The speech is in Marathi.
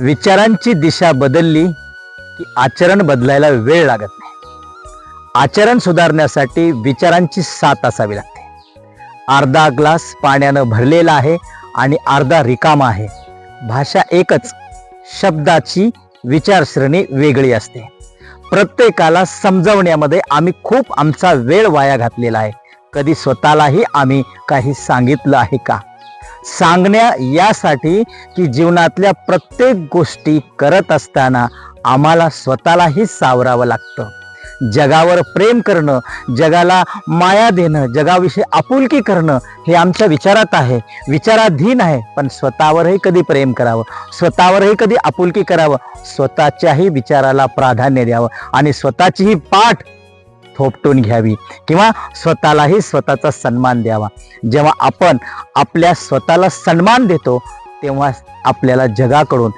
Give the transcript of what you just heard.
विचारांची दिशा बदलली की आचरण बदलायला वेळ लागत नाही. आचरण सुधारण्यासाठी विचारांची साथ असावी लागते. अर्धा ग्लास पाण्यानं भरलेला आहे आणि अर्धा रिकामा आहे. भाषा एकच शब्दाची विचारश्रेणी वेगळी असते. प्रत्येकाला समजवण्यामध्ये आम्ही खूप आमचा वेळ वाया घातलेला आहे. कधी स्वतःलाही आम्ही काही सांगितलं आहे का? सांगण्या यासाठी की जीवनातल्या प्रत्येक गोष्टी करत असताना आम्हाला स्वतःलाही सावरावं लागतं. जगावर प्रेम करणं जगाला माया देणं जगाविषयी आपुलकी करणं हे आमच्या विचारात आहे. विचाराधीन आहे पण स्वतःवरही कधी प्रेम करावं? स्वतःवरही कधी आपुलकी करावं? स्वतःच्याही विचाराला प्राधान्य द्यावं. आणि स्वतःचीही पाठ थोपटून घ्यावी किंवा स्वतःलाही स्वतःचा सन्मान द्यावा. जेव्हा आपण आपल्या स्वतःला सन्मान देतो तेव्हा आपल्याला जगाकडून